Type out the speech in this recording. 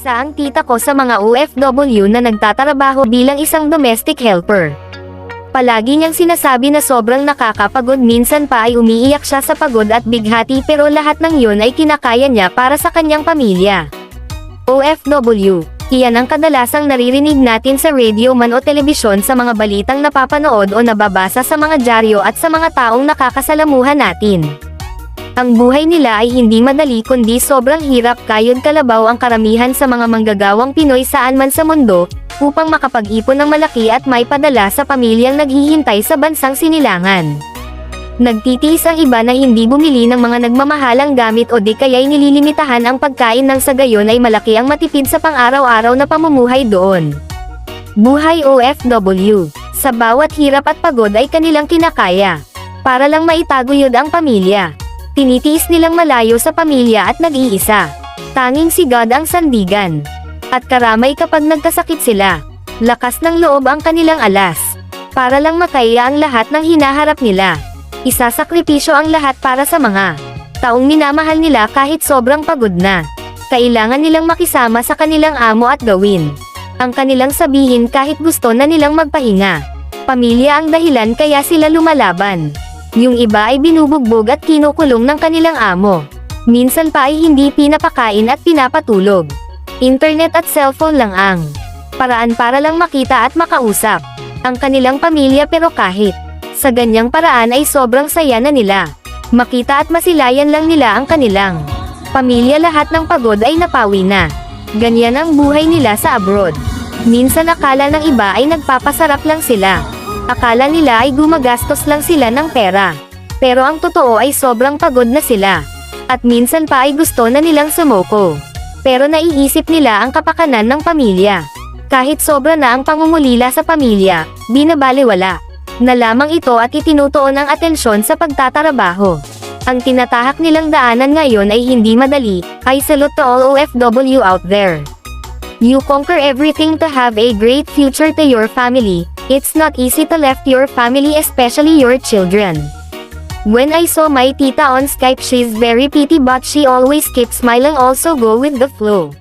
Isa ang tita ko sa mga OFW na nagtatrabaho bilang isang domestic helper. Palagi niyang sinasabi na sobrang nakakapagod minsan pa ay umiiyak siya sa pagod at bighati pero lahat ng yun ay kinakaya niya para sa kanyang pamilya. OFW Iyan ang kadalasang naririnig natin sa radio man o telebisyon sa mga balitang napapanood o nababasa sa mga dyaryo at sa mga taong nakakasalamuhan natin. Ang buhay nila ay hindi madali kundi sobrang hirap kayod kalabaw ang karamihan sa mga manggagawang Pinoy saan man sa mundo, upang makapag-ipon ng malaki at may padala sa pamilyang naghihintay sa bansang sinilangan. Nagtitiis ang iba na hindi bumili ng mga nagmamahalang gamit o di kaya'y nililimitahan ang pagkain ng sa gayon ay malaki ang matipid sa pang-araw-araw na pamumuhay doon. Buhay OFW Sa bawat hirap at pagod ay kanilang kinakaya. Para lang maitaguyod ang pamilya. Tinitiis nilang malayo sa pamilya at nag-iisa. Tanging si God ang sandigan. At karamay kapag nagkasakit sila. Lakas ng loob ang kanilang alas. Para lang makaya ang lahat ng hinaharap nila. Isasakripisyo ang lahat para sa mga taong minamahal nila kahit sobrang pagod na. Kailangan nilang makisama sa kanilang amo at gawin. Ang kanilang sabihin kahit gusto na nilang magpahinga. Pamilya ang dahilan kaya sila lumalaban. Yung iba ay binubugbog at kinukulong ng kanilang amo. Minsan pa ay hindi pinapakain at pinapatulog. Internet at cellphone lang ang paraan para lang makita at makausap ang kanilang pamilya pero kahit sa ganyang paraan ay sobrang saya na nila. Makita at masilayan lang nila ang kanilang pamilya lahat ng pagod ay napawi na. Ganyan ang buhay nila sa abroad. Minsan akala ng iba ay nagpapasarap lang sila. Akala nila ay gumagastos lang sila ng pera. Pero ang totoo ay sobrang pagod na sila. At minsan pa ay gusto na nilang sumoko. Pero naiisip nila ang kapakanan ng pamilya. Kahit sobra na ang pangungulila sa pamilya, binabaliwala na lamang ito at itinutuon ang atensyon sa pagtatrabaho. Ang tinatahak nilang daanan ngayon ay hindi madali, I salute to all OFW out there. You conquer everything to have a great future to your family, it's not easy to left your family especially your children. When I saw my tita on Skype she's very pretty but she always keeps smiling also go with the flow.